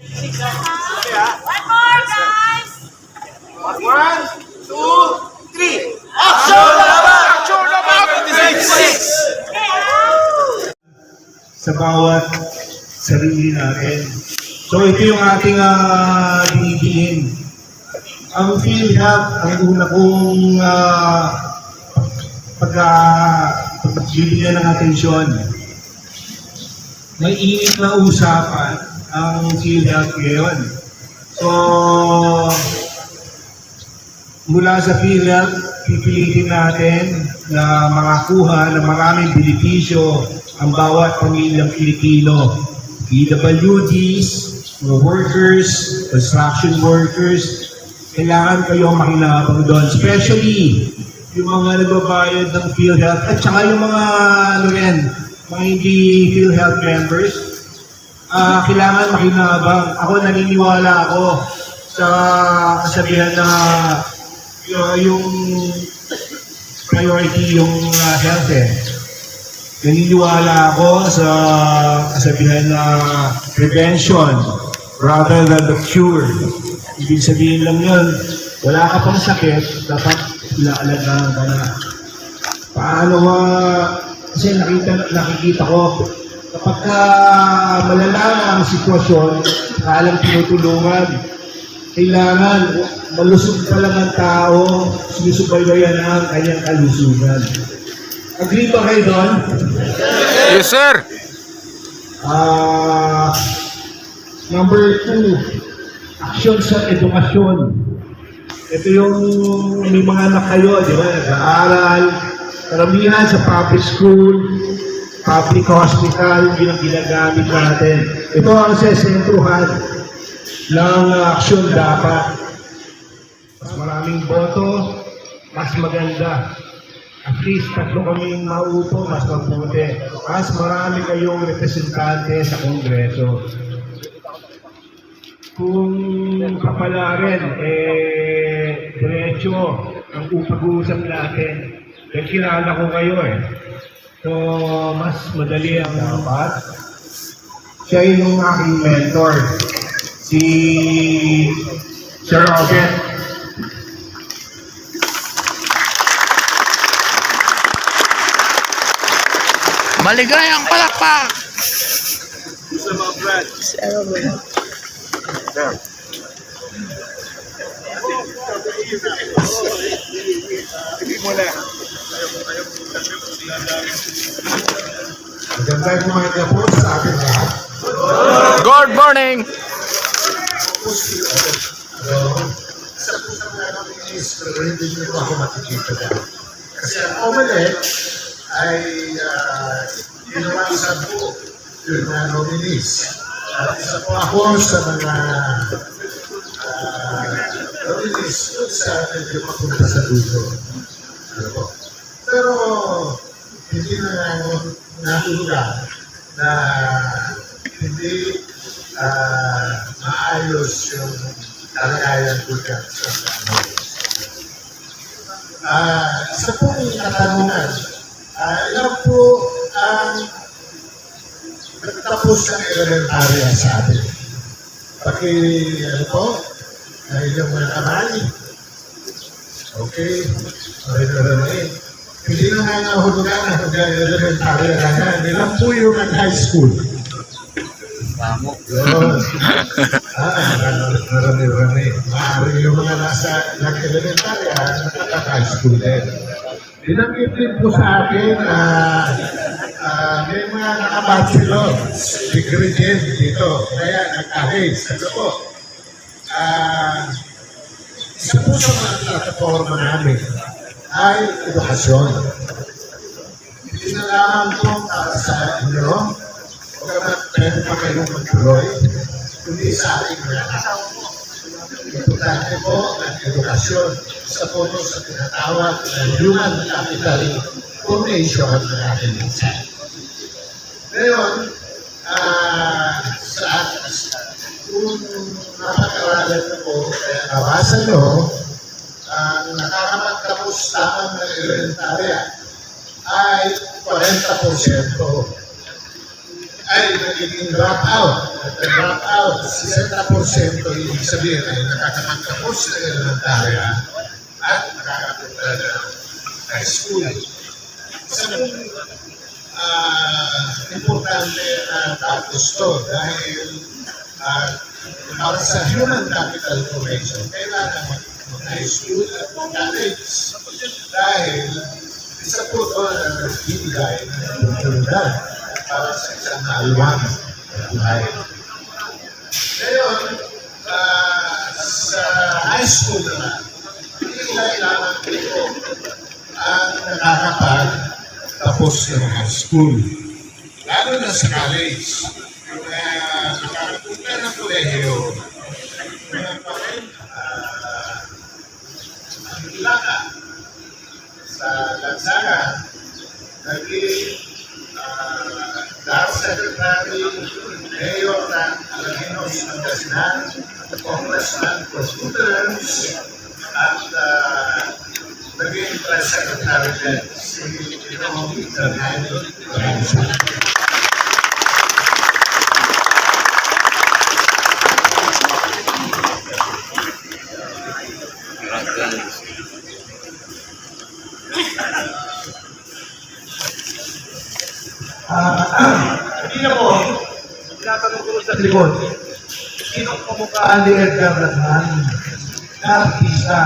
One more, guys! One, two, three. Action naman! Action! 26! sa bawat sarili natin. So ito yung ating uh, dinidiin. Ang PhilHealth, ang una kong uh, pagka pagbibigyan ng atensyon. May init na usapan ang PhilHealth ngayon. So, mula sa PhilHealth, pipilitin natin na makakuha ng maraming benepisyo ang bawat pamilyang Pilipino. PWDs, workers, construction workers, kailangan kayong makinabang doon. Especially yung mga nagbabayad ng PhilHealth at saka yung mga ano rin, mga hindi PhilHealth members, ah kailangan makinabang. Ako naniniwala ako sa kasabihan na y- yung priority yung ah, health eh. Naniniwala ako sa kasabihan na prevention rather than the cure. Ibig sabihin lang yun, wala ka pang sakit, dapat ilaalagaan ka na. Paano ma... Kasi nakita, nakikita ko, kapag ka malala na ang sitwasyon, alam tinutulungan, kailangan malusog pa lang ang tao, sinusubaybayan ang kanyang kalusugan. Agree ba kayo doon? Yes, sir! Ah, number two, action sa edukasyon. Ito yung may mga anak kayo, di ba? Nag-aaral, karamihan sa public school, public hospital, yun ang ginagamit natin. Ito ang sesentruhan ng action dapat. Mas maraming boto, mas maganda. At least tatlo kaming maupo, mas mabuti. Mas marami kayong representante sa Kongreso. Kung kapalarin, eh, diretso ang upag-uusap natin. Dahil kilala ko kayo eh. So, mas madali ang dapat. Siya yung aking mentor. Si Sir Robert. Maligayang palakpak! Magandang umaga po sa lahat. Good morning! Sa pusang nga namin is, pero hindi nyo po ako makikita dyan. Kasi ang omelette ay uh, ginawa isa po yung mga nominees. At isa po ako sa mga uh, nominees sa medyo papunta sa dulo. Ano? Pero hindi na natulugan na hindi ah, maayos yung kalagayan ko dyan sa. Ah, isa pong katanungan, ah, ilan po ang nagtapos ng elementarya sa atin? Paki, ano po, ay yung mga kamay. Okay, okay na rin. Nga. Ilan po yung high school? Yun. Ah, marami-rami. Maaari yung mga nasa nag-elementarya, nakaka-high school din. Binanggit din po sa akin na ah, may mga nakabachelor, degree din dito. Kaya nagka-haze. Ano po? Ah, isa po sa mga plataforma namin ay edukasyon. Hindi na lamang po para sa inyo, Pagkamat pwede pa kayong mag-tuloy, kundi sa ating mga Importante po ang edukasyon sa puno sa tinatawag na human capital formation ng ating bansa. Ngayon, ah, sa kung napag-aralan na po, kaya nabasa nyo, ang nakakapagtapos lamang ng elementarya ay 40% ay nagiging drop out. nag-drop out, 60% ibig sabihin ay nakakapagtapos na elementarya at nakakapunta na high school. Isa pong ah, importante na tapos to dahil ah, para sa human capital formation, kailangan mag-high school at college. Dahil isa po ito na nagbibigay ng oportunidad para sa isang maliwanag na buhay. Ngayon, ah, sa high school naman, hindi kailangan ito ang nakakapag tapos ng high school. Lalo na sa college. Kaya nakakapunta ng kolehiyo, meron pa rin ah, ang ilaka sa Lansaga, uh, Secretary, Mayor ng Alaminos Pangasinan, Congressman for two terms, at uh, naging Press Secretary din si Pinoy Fernando Lorenzo. Hindi na po, tinatanong ko sa likod, sino kumukhaan ni Edgar Latman na artista?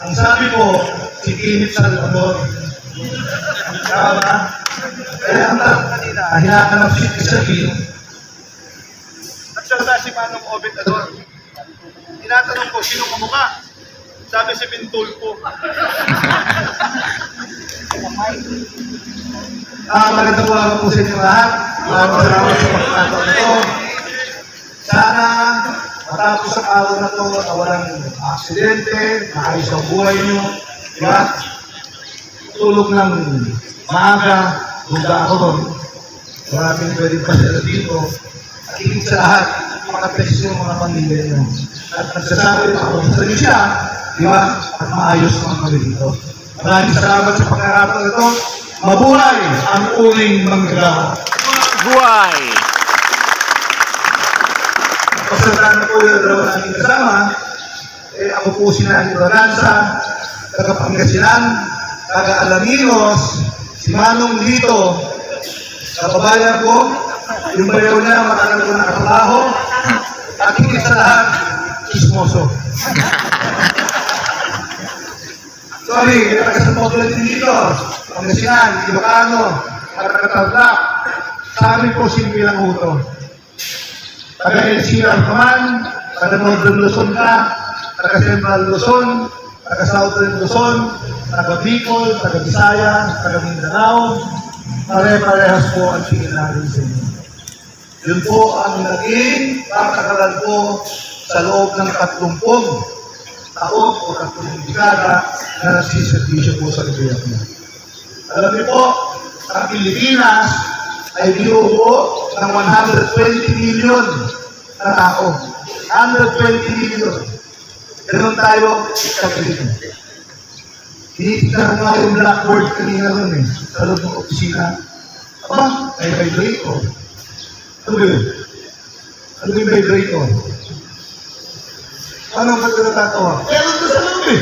Ang sabi ko, si Kenneth Salvador. Tama? Kaya ang tanong kanina, hinahanap si Isabel. Nagsalita si Manong Obed Ador. Tinatanong ko, sino kamukha? Sabi si Pintulpo. Ah, magandang umaga po sa inyo lahat. Maraming salamat sa pagkakataon ito. Sana matapos ang araw na ito na walang aksidente, maayos ang buhay niyo. Diba? Tulog ng maaga, buga ako doon. Maraming pwedeng pasala dito. At higit sa lahat, makapesis yung mga pamilya niyo. At nagsasabi pa ako sa siya, di ba? At maayos ang kami dito. Maraming salamat sa pagkakataon ito. Mabuhay ang uling manggagawa. Buhay! Pasalamat po yung dalawa namin kasama. Eh, ako po si Nani Loranza, taga Pangasinan, taga Alaminos, si Manong Lito, kababayan ko, yung bayaw niya, matagal ko nakatrabaho, at higit sa lahat, chismoso. Sorry, taga sa Poplar din dito, Pangasinan, Ilocano, Sa amin po, simple lang uto? Taga LCR ka man, taga Northern Luzon ka, taga Central Luzon, taga Southern Luzon, taga Bicol, taga Bisaya, taga Mindanao, pare-parehas po ang tingin natin sa inyo. Yun po ang naging patakalan po sa loob ng 30 taon o 30 dekada na nagsiservisyo po sa niya. Alam niyo po, ang Pilipinas ay binubuo ng 120 million na tao. 120 million. Ganun tayo sa Pilipinas. Tinitignan ko nga yung blackboard kanina rin eh, sa loob ng opisina. Aba, may vibrator. Ano ba yun? Ano ba yung vibrator? Ano ba't ka natatawa? Meron ko sa loob eh.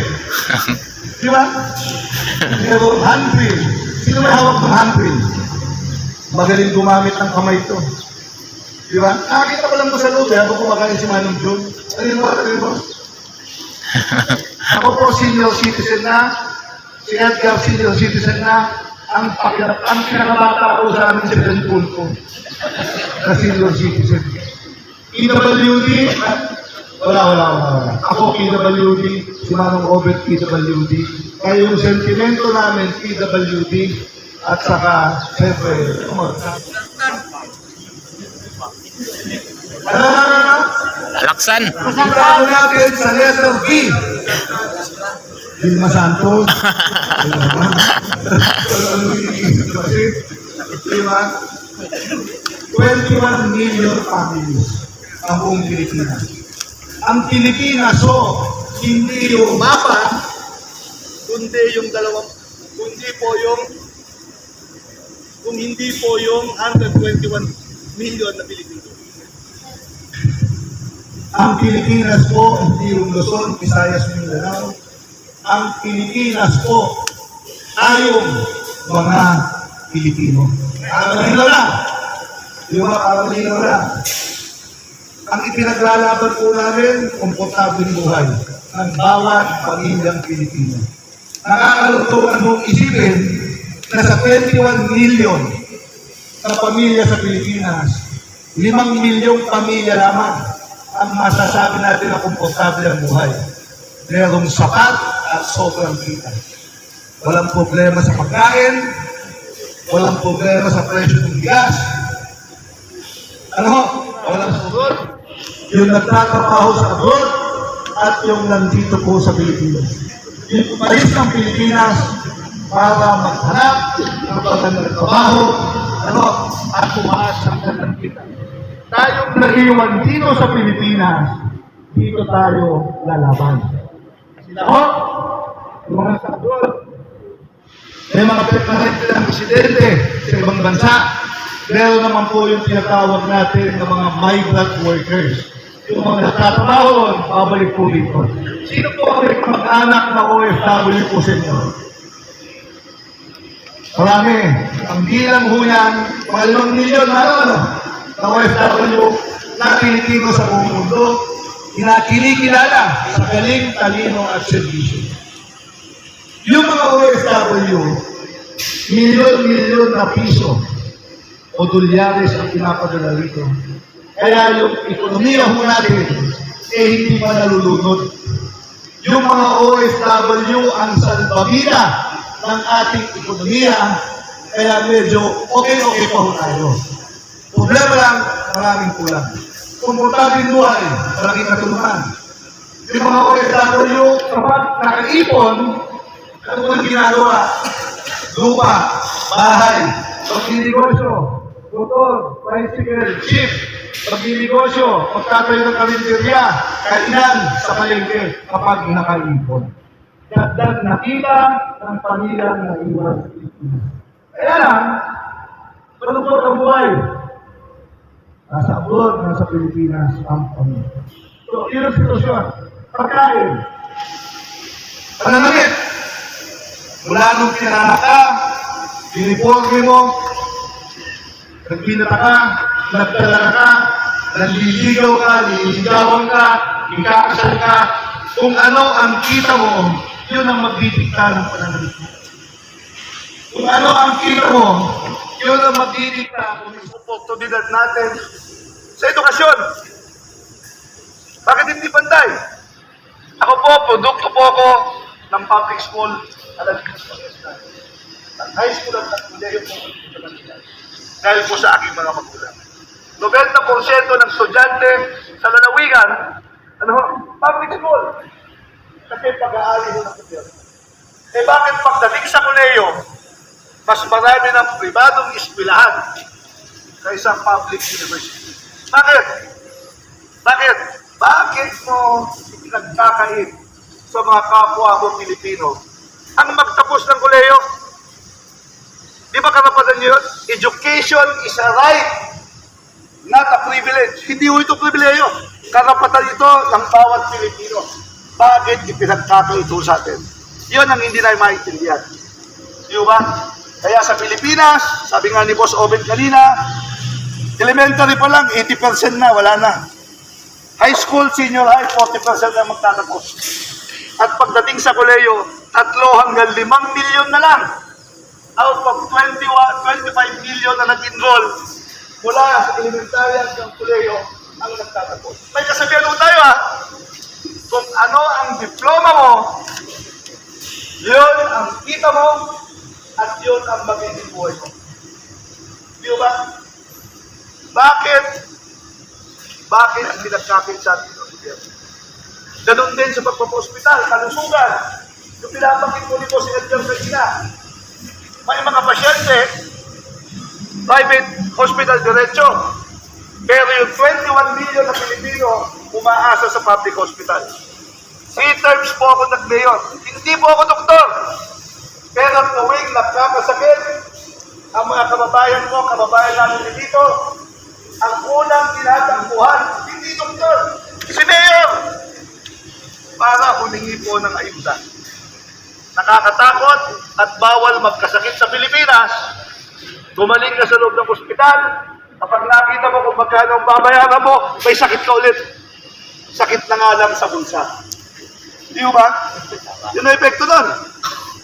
Di ba? Meron handprint. Sino may hawak ng handprint? Magaling gumamit ng kamay ito. Di ba? Nakakita ko lang po sa loob eh, habang kumakain si Manong John. Ano ba? Ano ba? Ako po senior citizen na, si Edgar senior citizen na, ang pakirap, ang pinakabata ko sa amin sa Ganpul ko. Na senior citizen. PWD, wala, wala, wala, wala. Ako PWD, si Manong Obet PWD. Kaya yung sentimento namin PWD, at saka, siyempre, umar. Ano? Laksan! Puntahan natin sa letter B. Vilma Santos. Diba? 21 million families ang buong Pilipinas. Ang Pilipinas, so, hindi yung mapa, Kundi yung dalawang, kundi po yung, kung hindi po yung 121 million na Pilipino. Ang Pilipinas po, hindi yung Luzon, Visayas, Mindanao. Ang Pilipinas po, tayong mga Pilipino. Kamalinaw lang. Di ba, kamalinaw lang. Ang ipinaglalaban po namin, komportableng buhay ng bawat pamilyang Pilipino. Nakakalungkutan mong isipin na sa 21 million na pamilya sa Pilipinas, 5 milyong pamilya lamang ang masasabi natin na komportable ang buhay. Merong sapat at sobrang kita. Walang problema sa pagkain, walang problema sa presyo ng bigas. Ano? Walang sugot. Yung nagtatrabaho sa abroad at yung nandito po sa Pilipinas. Yung umalis ng Pilipinas para maghanap ng magandang trabaho ano, at tumaas ang kanilang kita. Tayong nag-iwan dito sa Pilipinas, dito tayo lalaban. Sila ho, yung mga sa abroad, may mga permanente ng presidente sa ibang bansa. Meron naman po yung tinatawag natin ng mga migrant workers. Yung mga nagtatrabaho ron, babalik po dito. Sino po ang mag-anak na OFW po sa inyo? Marami. Ang bilang ho yan, mga limang milyon na ano, na OFW na Pilipino sa buong mundo, kinakinikilala sa galing, talino at servisyo. Yung mga OFW, milyon-milyon na piso o dolyares ang pinapadala rito. Kaya yung ekonomiya ho natin, eh hindi pa nalulunod. Yung mga OFW ang salbabida ng ating ekonomiya, kaya medyo okay-okay pa ho tayo. Problema lang, maraming kulang. Komportabling buhay, maraming katulungan. Yung mga OFW, kapag nakaipon, ano ba ginagawa? Lupa, bahay, pagninegosyo, motor, bicycle, jeep, pagninegosyo, pagtatayo ng karinderya, kainan sa palengke kapag nakaipon. Dagdag na kita ng pamilyang naiwan. Kaya lang, malungkot ang buhay. Nasa abroad, nasa Pilipinas, ang pamilya. So, yun ang sitwasyon. Pagkain. Pananamit. Mula nung pinananak ka, uniforme mo, nagbinata ka, nagdala ka, nanliligaw ka, nililigawan ka, ikakasal ka, kung ano ang kita mo, yun ang magdidikta ng pananamit mo. Kung ano ang kita mo, yun ang magdidikta kung yung oportunidad natin sa edukasyon. Bakit hindi bantay? Ako po, produkto po ako ng public school. Po, ang high school at kolehiyo po. Dahil po sa aking mga magulang. 90% ng estudyante sa lalawigan, ano, public school. Kasi pag-aali ho ng gobyerno. Eh bakit pagdating sa kolehiyo, mas marami ng pribadong eskwelahan kaysa public university? Bakit? Bakit? Bakit mo pinagkakait sa mga kapwa mo Pilipino ang magtapos ng kolehiyo? Di ba karapatan niyo yun? Education is a right, not a privilege. Hindi ho ito pribileyo. Karapatan ito ng bawat Pilipino. Bakit ipinagkakaito sa atin? Yun ang hindi namin maintindihan. Di ba? Kaya sa Pilipinas, sabi nga ni Boss Oben kanina, elementary pa lang, 80% na, wala na. High school, senior high, 40% na magtatapos. At pagdating sa koleyo, tatlo hanggang limang milyon na lang out of 21, 25 million na nag-enroll mula sa elementary hanggang koleyo ang nagtatapos. May kasabihan tayo ha, kung ano ang diploma mo, yun ang kita mo, at yun ang magiging buhay mo. Di ba? Bakit? Bakit ang pinagkakit sa ating gobyerno? Ganon din sa pagpapahospital, kalusugan. Yung pinabanggit mo nito si Edgar kanina, may mga pasyente, private hospital diretso. Pero yung 21 million na Pilipino, umaasa sa public hospital. Three terms po ako nag-mayor. Hindi po ako doktor. Pero tuwing nagkakasakit, ang mga kababayan ko, kababayan namin dito, ang unang tinatangkuhan, hindi doktor, si Mayor. humingi po ng ayuda. Nakakatakot at bawal magkasakit sa Pilipinas. Gumaling ka sa loob ng ospital, kapag nakita mo kung magkano ang babayaran mo, may sakit ka ulit. Sakit na nga lang sa bulsa. Di ba? Yun ang epekto.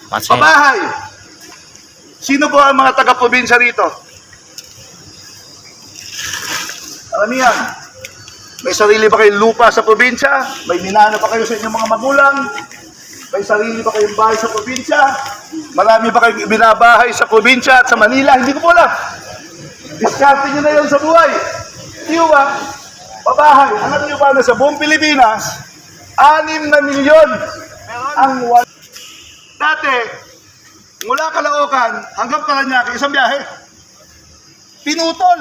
Pansin. Pabahay. Sino po ang mga taga-probinsya rito? Karamihan. May sarili ba kayong lupa sa probinsya? May minana ba kayo sa inyong mga magulang? May sarili ba kayong bahay sa probinsya? Marami ba kayong binabahay sa probinsya at sa Manila? Hindi ko po alam. Diskarte nyo na yun sa buhay. Ko ba? Pabahay. Alam nyo ba na sa buong Pilipinas, anim na milyon ang wal... Dati, mula Caloocan hanggang Paranaque, isang biyahe. Pinutol.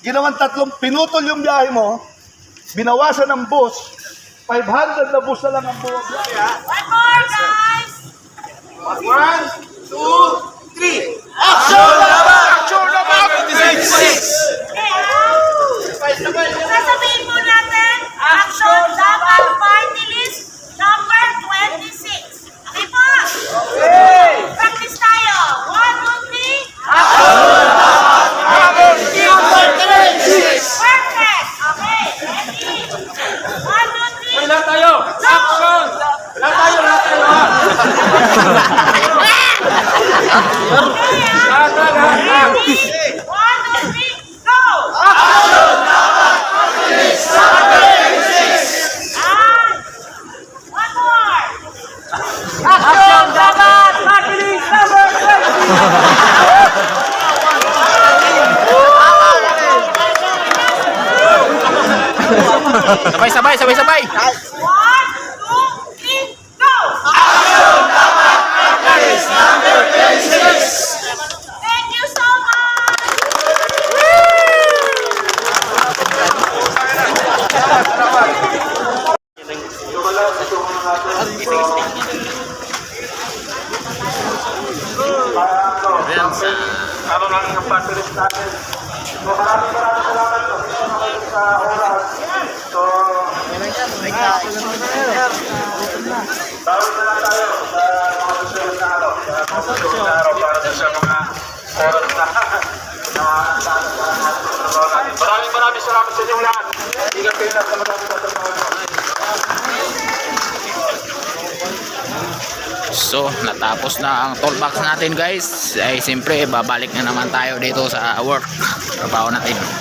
Ginawang tatlong, pinutol yung biyahe mo, binawasan ng bus, 500 na bus na lang ang buwag? One more, guys. One, two, 3. Action! Action naman! 26! Sasabihin po natin, action dapat party number 26. Okay po? Okay! Practice tayo. 1, Sabay, sabay, sabay, sabay. One, two, three, go! Thank you so much! Ano lang ang party list natin. So maraming maraming salamat po sa oras. So, Bawal na tayo sa mga susunod na. Sa susunod para sa mga oras sa inyong lahat. Ingat kayo na sa. So, natapos na ang tollbox natin guys. Ay, siyempre, babalik na naman tayo dito sa work. Trabaho natin.